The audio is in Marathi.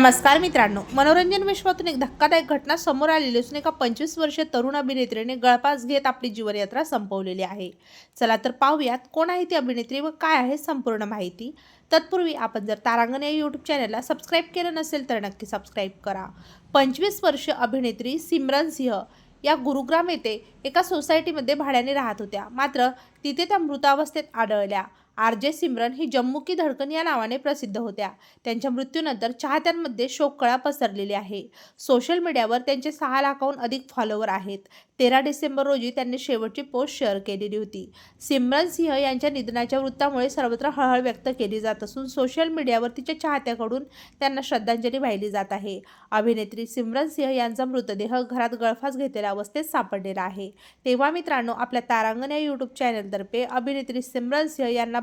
नमस्कार मित्रांनो मनोरंजन विश्वातून एक धक्कादायक घटना समोर आलेली असून एका पंचवीस वर्षीय तरुण अभिनेत्रीने गळफास घेत आपली जीवनयात्रा संपवलेली आहे. चला तर पाहूयात कोण आहे ती अभिनेत्री व काय आहे संपूर्ण माहिती. तत्पूर्वी आपण जर तारांगण या यूट्यूब चॅनलला सबस्क्राईब केलं नसेल तर नक्की सबस्क्राईब करा. पंचवीस वर्षीय अभिनेत्री सिमरन सिंह या गुरुग्राम येथे एका सोसायटीमध्ये भाड्याने राहत होत्या. मात्र तिथे त्या मृतावस्थेत आढळल्या. आर जे सिमरन ही जम्मू की धडकन या नावाने प्रसिद्ध होत्या. त्यांच्या मृत्यूनंतर चाहत्यांमध्ये शोककळा पसरलेली आहे. सोशल मीडियावर त्यांचे सहा लाखाहून अधिक फॉलोवर आहेत. तेरा डिसेंबर रोजी त्यांनी शेवटची पोस्ट शेअर केलेली होती. सिमरन सिंह यांच्या निधनाच्या वृत्तामुळे सर्वत्र हळहळ व्यक्त केली जात असून सोशल मीडियावर तिच्या चाहत्याकडून त्यांना श्रद्धांजली वाहिली जात आहे. अभिनेत्री सिमरन सिंह यांचा मृतदेह घरात गळफास घेतलेल्या अवस्थेत सापडलेला आहे. तेव्हा मित्रांनो आपल्या तारांगण या यूट्यूब चॅनलतर्फे अभिनेत्री सिमरन सिंह यांना